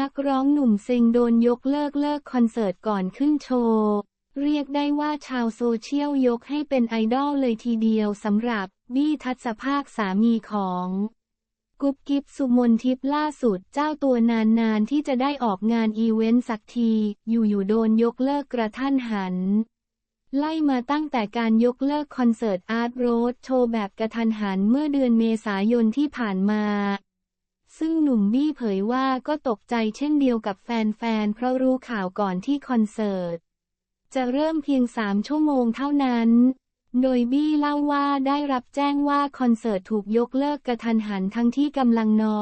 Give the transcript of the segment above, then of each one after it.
นักร้องหนุ่มเซิงโดนยกเลิกเลิกคอนเสิร์ตก่อนขึ้นโชว์ เรียกได้ว่าชาวโซเชียลยกให้เป็นไอดอลเลยทีเดียวสำหรับบี้ทัศภาคสามีของกุ๊บกิ๊บสุมนทิพย์ล่าสุดเจ้าตัวนานๆที่จะได้ออกงานอีเวนต์สักที อยู่ๆโดนยกเลิกกระทันหัน ไล่มาตั้งแต่การยกเลิกคอนเสิร์ตอาร์ตโรดโชว์แบบกระทันหันเมื่อเดือนเมษายนที่ผ่านมา นุ่มบี้เผยว่าก็ตกใจเช่นเดียวกับแฟนๆ เพราะรู้ข่าวก่อนที่คอนเสิร์ต จะเริ่มเพียงสามชั่วโมงเท่านั้น โดยบี้เล่าว่าได้รับแจ้งว่าคอนเสิร์ตถูกยกเลิกกระทันหันทั้งที่กำลังนอ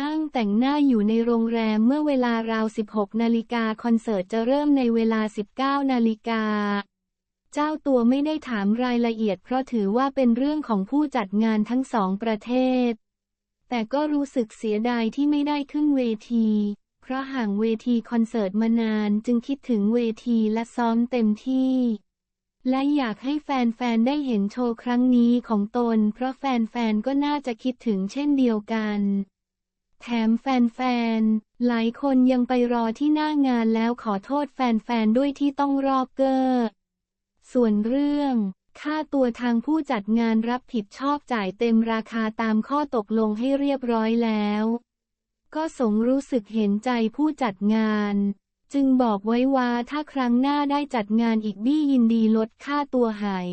ตั้งแต่งหน้าอยู่ในโรงแรมเมื่อเวลาราว 16 นาฬิกาคอนเสิร์ตจะเริ่มในเวลา 19 นาฬิกา เจ้าตัวไม่ได้ถามรายละเอียดเพราะถือว่าเป็นเรื่องของผู้จัดงานทั้งสองประเทศ แต่ก็รู้สึกเสียดายที่ไม่ได้ขึ้นเวที เพราะห่างเวทีคอนเสิร์ตมานานจึงคิดถึงเวทีและซ้อมเต็มที่ และอยากให้แฟนๆ ได้เห็นโชว์ครั้งนี้ของตน เพราะแฟนๆ ก็น่าจะคิดถึงเช่นเดียวกันแถมแฟนๆ หลายคนยังไปรอที่หน้างานแล้วขอโทษแฟนๆ ด้วยที่ต้องรอบเกอร์ส่วนเรื่อง ค่าตัวทางผู้จัดงานรับผิดชอบจ่ายเต็มราคาตามข้อตกลงให้เรียบร้อยแล้ว ก็สงรู้สึกเห็นใจผู้จัดงาน จึงบอกไว้ว่าถ้าครั้งหน้าได้จัดงานอีกบี้ยินดีลดค่าตัวใหาย